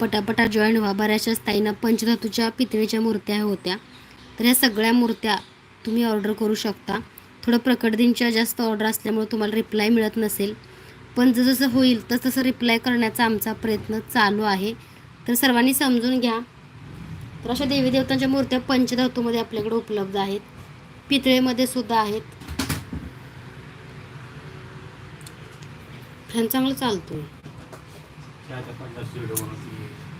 पटापटा जॉईन व्हा. बऱ्याचशा स्थायींना पंचधातूच्या पितळीच्या मूर्त्या होत्या. तर ह्या सगळ्या मूर्त्या तुम्ही ऑर्डर करू शकता. थोडं प्रकटदिनच्या जास्त ऑर्डर असल्यामुळे तुम्हाला रिप्लाय मिळत नसेल. पण जसं होईल तस तसं रिप्लाय करण्याचा आमचा प्रयत्न चालू आहे. तर सर्वांनी समजून घ्या. तर अशा देवी देवतांच्या मूर्त्या पंचधातूमध्ये आपल्याकडे उपलब्ध आहेत. पितळेमध्ये सुद्धा आहेत. फॅन चांगलं ラジコンの終了の次